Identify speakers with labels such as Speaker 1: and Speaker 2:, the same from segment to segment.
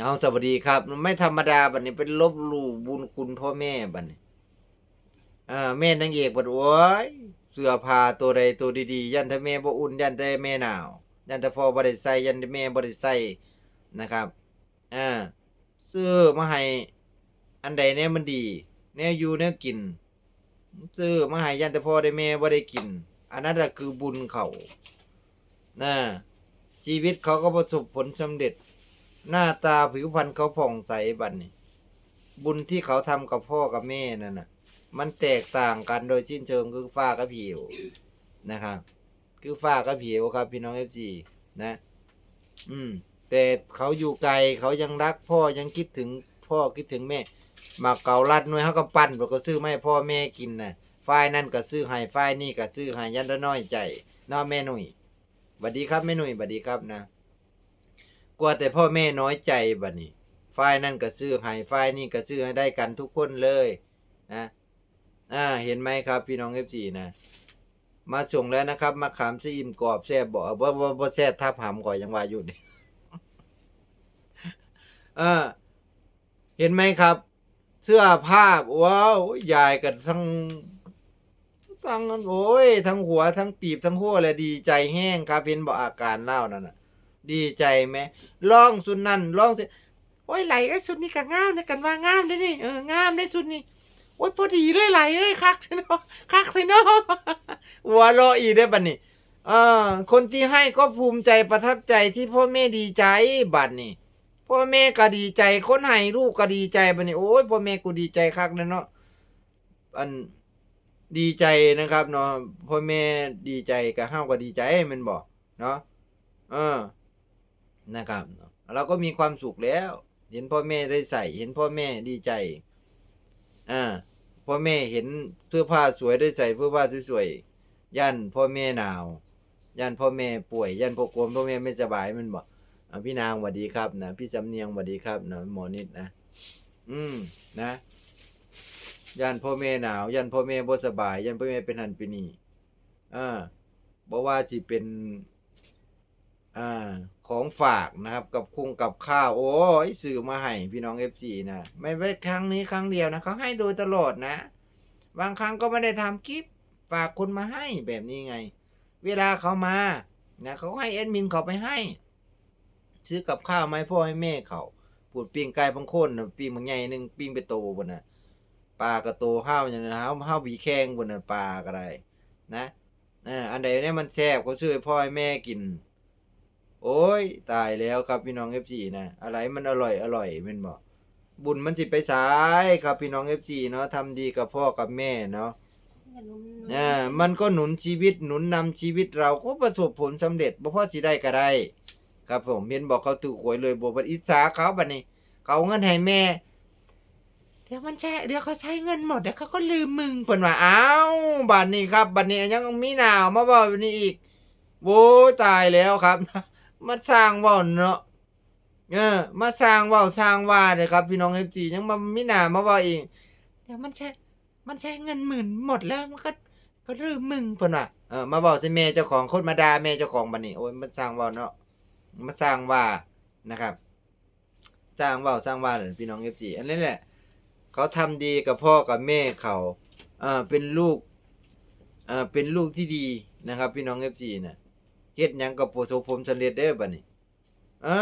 Speaker 1: เอาสวัสดีครับ ไม่ธรรมดาบัดนี้เป็นลบหลู่บุญคุณพ่อแม่บัดนี้อ่าแม่นางเอกบัดโอ้ยเสื้อผ้าตัวใดตัวดีๆ ยันแต่แม่บ่อุ่นยันแต่แม่หนาว ยันแต่พ่อบ่ได้ใส่ยันแต่แม่บ่ได้ใส่นะครับอ่าซื้อมาให้อันใดเนี่ยมันดี แนวอยู่แนวกินซื้อมาให้ยันแต่พ่อได้แม่บ่ได้กิน อันนั้นแหละคือบุญเขานะชีวิตเขาก็ประสบผลสำเร็จ หน้าตาผิวพรรณเขาผ่องใสบัดนี้บุญที่เขาทำกับพ่อกับแม่นั่นน่ะ มันแตกต่างกันโดยชิ้นเชิงคือฟ้ากับผิวนะครับ คือฟ้ากับผิวครับ พี่น้องเอฟซีนะ อืม แต่เขาอยู่ไกลเขายังรักพ่อยังคิดถึงพ่อคิดถึงแม่มาเกาลัดหน่วยเขาก็ปั้นบอกก็ซื้อไม่พ่อแม่กินนะฝ่ายนั่นก็ซื้อให้ฝ่ายนี่ก็ซื้อให้ยันละน้อยใจน้อแม่หนุ่ยบัดดีครับแม่หนุ่ยบัดดีครับนะ ลัวแต่พ่อแม่น้อยใจบัดนี้ฝ่ายนั่นก็ซื้อให้ฝ่ายนี่ก็ซื้อให้ได้กันทุกคนเลยนะอ่าเห็นไหมครับพี่น้องเอฟซีนะมาส่งแล้วนะครับมาขามซีอิมกรอบแซ่บบอกว่าว่าว่าแซ่บทับหำก่อนยังว่าอยู่นี่อ่าเห็นไหมครับ เสื้อผ้าว้าวยายกันทั้งทั้งโอ้ยทั้งหัวทั้งปีบทั้งหัวเลยดีใจแห้งครับเห็นบอกอาการเล่านั่นน่ะ ดีใจไหมลองสุดนั่นลองสิโอ้ยไหลไอ้สุดนี่ก็งามนะกันว่างามได้นี่เอองามได้สุดนี่โอ้ยพอดีเลยไหลเอ้ยคักเนาะคักเลยเนาะหัวราะอีได้บัดนี้อ่าคนที่ให้ก็ภูมิใจประทับใจที่พ่อแม่ดีใจบัดนี้พ่อแม่ก็ดีใจคนให้ลูกก็ดีใจบัดนี้โอ้ยพ่อแม่กูดีใจคักเนาะอันดีใจนะครับเนาะพ่อแม่ดีใจกับเฮาก็ดีใจแมันบอกเนาะเออ นะครับ เราก็มีความสุขแล้ว เห็นพ่อแม่ได้ใส่ เห็นพ่อแม่ดีใจอ่าพ่อแม่เห็นเสื้อผ้าสวยได้ใส่เสื้อผ้าสวยๆยันพ่อแม่หนาวยันพ่อแม่ป่วยยันพ่อกลมพ่อแม่ไม่สบายมันบอกพี่นางสวัสดีครับนะพี่สำเนียงสวัสดีครับนะหมอนิดนะอืมนะยันพ่อแม่หนาวยันพ่อแม่บ่สบายยันพ่อแม่เป็นหันเป็นนี่อ่าบอกว่าสิเป็น อ่าของฝากนะครับกับคุงกับข้าว โอ้ยสื่อมาให้พี่น้อง FC นะไม่ไว้ครั้งนี้ครั้งเดียวนะเขาให้โดยตลอดนะ บางครั้งก็ไม่ได้ทำคลิปฝากคนมาให้แบบนี้ไง เวลาเขามานะเขาให้แอดมินเขาไปให้ ซื้อกับข้าวไม้พ่อให้แม่เขาปูดปิ้งไก่บางคนปิ้งบางใหญ่หนึ่งปิ้งไปโตบนน่ะปลากระโตห้าวอย่างนั้นห้าวห้าวบีแข้งบนน่ะปลาก็ได้นะอันใดเนี่ยมันแซ่บเขาซื้อให้พ่อให้แม่กิน ย ตายแล้วครับพี่น้อง FC นะอะไรมันอร่อยอร่อยแม่นบอกบุญมันสิไปสายครับพี่น้อง FC เนาะทำดีกับพ่อกับแม่เนาะอ่ามันก็หนุนชีวิตหนุนนำชีวิตเราก็ประสบผลสำเร็จบ่พอสิได้ก็ได้ ครับผมเห็นบอกเขาถูกหวยเลยบ่บัดอิจฉาเขาบัดนี้ เขาเอาเงินให้แม่ เดี๋ยวมันแช่เดี๋ยวเขาใช้เงินหมดเดี๋ยวเขาก็ลืมมึงเพิ่นว่าอ้าวบัดนี้ครับบัดนี้ยังมีหนาวมาบอกแบบนี้อีกโว้ยตายแล้วครับ มาสร้างว่าเนาะเออ มาสร้างว่าสร้างว่าเลยครับ พี่น้องเอฟซียังมาไม่นามาว่าเองเดี๋ยวมันใช้มันใช้เงินหมื่นหมดแล้วมันก็ก็ลืมมึงเพิ่นว่าเออมาบอกสิแม่เจ้าของคนมาด่าแม่เจ้าของบัดนี้โอ้ยมันสร้างว่าเนาะมาสร้างว่านะครับสร้างว่าสร้างว่าเลยพี่น้องเอฟซีอันนี้แหละ เขาทำดีกับพ่อกับแม่เขาอ่าเป็นลูกอ่าเป็นลูกที่ดีนะครับ พี่น้องเอฟซีน่ะ เฮ็ดหยังกับประสบผลสำเร็จเด้อบัดนี้อ่า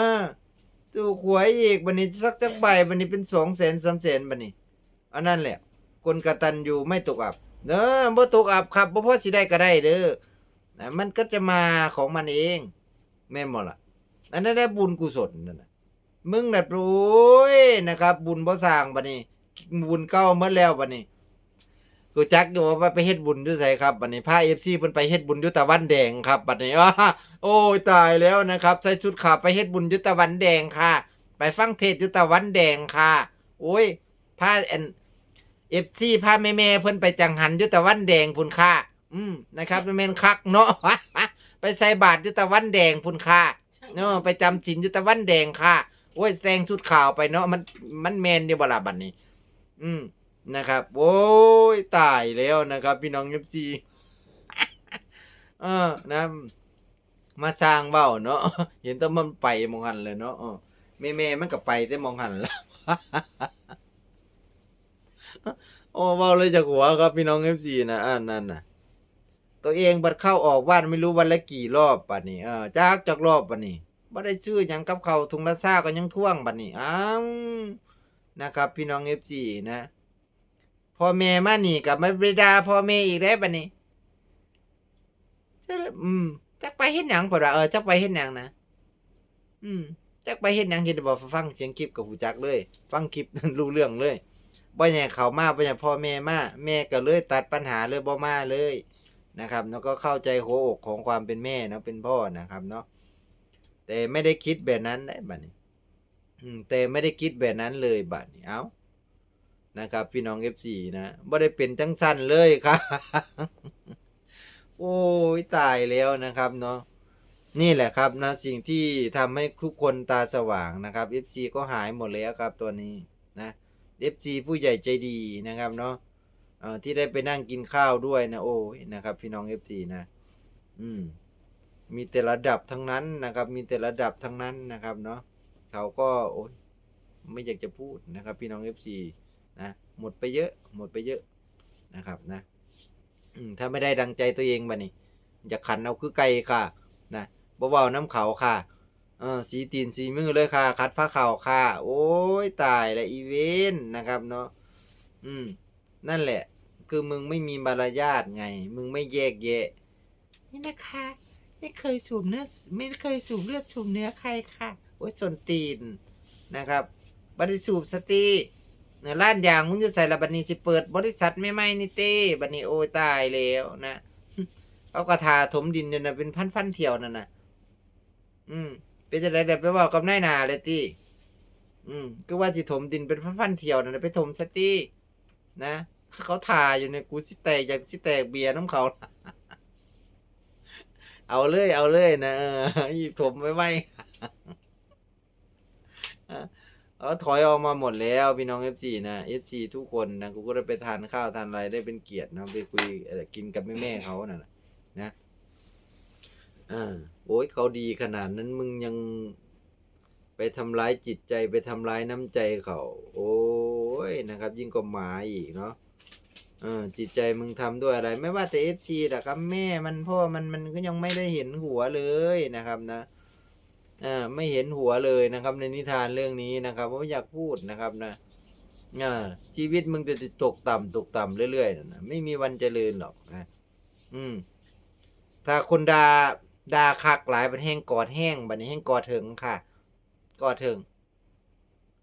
Speaker 1: ตู้หวยอีกบัดนี้สักจักใบบัดนี้เป็น2แสน3แสนบัดนี้อันนั้นแหละ คนกตัญญูไม่ตกอับเด้อบ่ตกอับครับบ่พอสิได้ก็ได้เด้อนะมันก็จะมาของมันเอง แม่นบ่ล่ะอันนั้นได้บุญกุศลนั่นน่ะมึงน่ะโอ้ยนะครับ บุญบ่สร้างบัดนี้บุญเก่าหมดแล้วบัดนี้ กูจักอยู่ว่าไปเฮ็ดบุญอยู่ไสครับบัดนี้พา FC เพิ่นไปเฮ็ดบุญยู่ตะวันแดงครับบัดนี้อ้าโอ้ยตายแล้วนะครับ ใส่ชุดขาวไปเฮ็ดบุญยู่ตะวันแดงค่ะ ไปฟังเทศน์อยู่ตะวันแดงค่ะโอ้ยพาอัน FC พาแม่ๆเพิ่นไปจังหันยู่ตะวันแดงพุ่นค่ะ อืมนะครับแม่นคักเนาะไปใส่บาตรยู่ตะวันแดงพุ่นค่ะเนาะไปจำศีลยู่ตะวันแดงค่ะโอ้ยแซงชุดขาวไปเนาะมันมันแมนเด้บ่ล่ะบัดนี้ อืม นะครับโอ้ยตายแล้วนะครับ พี่น้องเอฟซีเออนะมาสร้างเบ้าเนาะเห็นแต้องมันไปมองหันเลยเนาะเออแม่แม่มันก็ไปแต่มองหันและโอ้เว้าเลยจากหัวครับพี่น้อง FC นะอ่านั่นน่ะ ตัวเองบัดเข้าออกบ้านไม่รู้วันละกี่รอบบัดนี้เออจักจักรอบบัดนี้บ่ได้ซื้อหยังกับเขาวถุงละซ่าก็ยังท่วงบัดนี้อ้าวนะครับ พี่น้อง FC นะ พ่อแม่มานี่กับมาบิดาพ่อแม่อีกแล้วบัดนี้จะอืมจักไปเฮ็ดหยังเปล่าเออจักไปเฮ็ดหยังนะอืมจักไปเฮ็ดหยังเฮ็ดบ่ฟังเสียงคลิปกับหูจักเลย ฟังคลิปรู้เรื่องเลยบ่ใหญ่เขามาบ่ใหญ่พ่อแม่มาแม่ก็เลยตัดปัญหาเลยบ่มาเลยนะครับแล้วก็เข้าใจหัวอกของความเป็นแม่เนาะเป็นพ่อนะครับเนาะแต่ไม่ได้คิดแบบนั้นได้บัดนี้ อืมแต่ไม่ได้คิดแบบนั้นเลยบัดนี้เอ้า นะครับ พี่น้อง FC นะบ่ได้เป็นจังสั้นเลยครับโอ้ยตายแล้วนะครับเนาะนี่แหละครับนะสิ่งที่ทำให้ทุกคนตาสว่างนะครับ FC ก็หายหมดแล้วครับตัวนี้นะ FC ผู้ใหญ่ใจดีนะครับเนาะเอ่อที่ได้ไปนั่งกินข้าวด้วยนะโอ้ยนะครับ พี่น้องเอฟซีนะ อืม มีแต่ระดับทั้งนั้นนะครับ มีแต่ระดับทั้งนั้นนะครับเนาะเขาก็โอ้ยไม่อยากจะพูดนะครับ พี่น้องเอฟซี นะหมดไปเยอะหมดไปเยอะนะครับนะอืมถ้าไม่ได้ดังใจตัวเองบ้านี่จะขันเอาคือไก่ค่ะนะบ่เบาน้ำเขาค่ะเออสีตีนสีมือเลยค่ะ คัดผ้าเข่าค่ะ โอ้ยตายและอีเวนต์นะครับเนาะอืม นั่นแหละ คือมึงไม่มีมารยาทไง มึงไม่แยกแยะ นี่นะคะ ไม่เคยสูบเนื้อไม่เคยสูบเลือดสูบเนื้อใครค่ะ โอ้ยส่วนตีนนะครับบริสูบสติ เนื้อร้านยางมึงจะใส่ละบัดนี้สิเปิดบริษัทไม่ไม่นี่เต้บัดนี้โอ้ตายแล้วนะเอากระทาถมดินเนี่ยนะเป็นพันพันๆเที่ยวนั่นนะอืม เป็นจะได้เดี๋ยวไปบอกกับนายนาเลยตีอืมก็ว่าสิถมดินเป็นพันพันๆเที่ยวนั่นนะไปถมสตินะเขาทาอยู่เนี่ยกูสิแตกอยากสิแตกเบียร์น้ำเขาเอาเลยเอาเลยนะเออถมไว้ไว้ เอาถอยออกมาหมดแล้วพี่น้อง FC นะ FC ทุกคนนะกูก็ได้ไปทานข้าวทานอะไรได้เป็นเกียรตินะไปคุยกินกับแม่ๆเขาน่ะนะนะอ่าโอ้ยเขาดีขนาดนั้นมึงยังไปทำร้ายจิตใจไปทำร้ายน้ำใจเขา โอ้ยนะครับ ยิ่งกว่าหมาอีกเนาะเออจิตใจมึงทำด้วยอะไร ไม่ว่าแต่เอฟซีหรอกครับแม่มันพ่อมันมันก็ยังไม่ได้เห็นหัวเลยนะครับนะ อ่าไม่เห็นหัวเลยนะครับ ในนิทานเรื่องนี้นะครับผมอยากพูดนะครับนะอ่าชีวิตมึงจะตกต่ำตกต่ำเรื่อยๆนะไม่มีวันเจริญหรอกนะอืม ถ้าคนดาดาคักหลายบันแห้งกอดแห้งบัดนี้แห้งกอดเถึงค่ะ กอดเถึง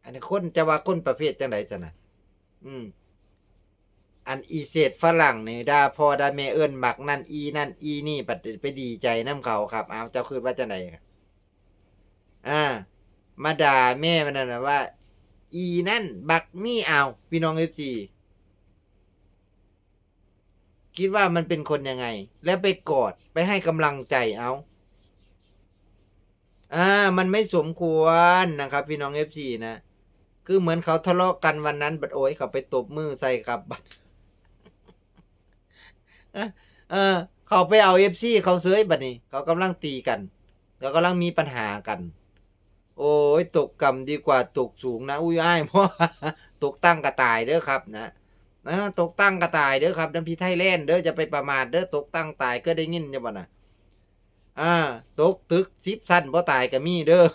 Speaker 1: อันนี้คนจะว่าคนประเภทจังไดจะนะอืม อันอีเศษฝรั่งเนี่ยดาพอดาแม่เอิ้นบักนั่นอีนั่นอีนี่ปัดไปดีใจน้ำเขาครับ เอาเจ้าคือว่าจังไดครับ อ่า มาด่าแม่มันนั่นนะว่า อีนั่น บักนี่เอาพี่น้องเอฟจีคิดว่ามันเป็นคนยังไง แล้วไปกอดไปให้กำลังใจเอาอ่า มันไม่สมควรนะครับ พี่น้องเอฟซีนะ คือเหมือนเขาทะเลาะกันวันนั้น บัดโอ้ยเขาไปตบมือใส่ครับบัดเออเออ เขาไปเอาเอฟซีเขาเซยบัดนี้ เขากำลังตีกัน เขากำลังมีปัญหากัน โอ้ยตกกรรมดีกว่าตกสูงนะ อุ้ยอ้ายเพราะตกตั้งกระต่ายเด้อครับนะนะตกตั้งกระต่ายเด้อครับน้ำพีไทยแลนด์เด้อจะไปประมาทเด้อตกตั้งตายก็ได้ยินจะบ่นะอ่า ตกตึกสิบสั้นบ่ตายก็มีเด้อ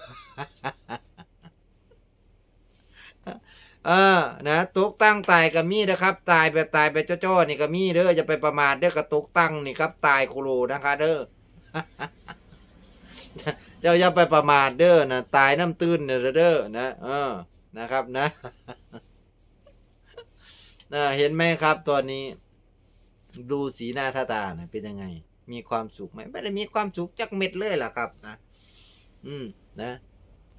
Speaker 1: อ่านะตกตั้งตายก็มีนะครับ ตายแบบตายแบบจ้อๆนี่ก็มีเด้อจะไปประมาทเด้อกระตกตั้งนี่ครับ ตายโคโลนะคะเด้อ เจ้าอย่าไปประมาทเด้อนะตายน้ำตื้นเด้อนะเออนะครับนะนะเห็นไหมครับตัวนี้ ดูสีหน้าท่าตานะเป็นยังไง มีความสุขไหมไม่ได้มีความสุขจักเม็ดเลยล่ะครับ นะ อืมนะ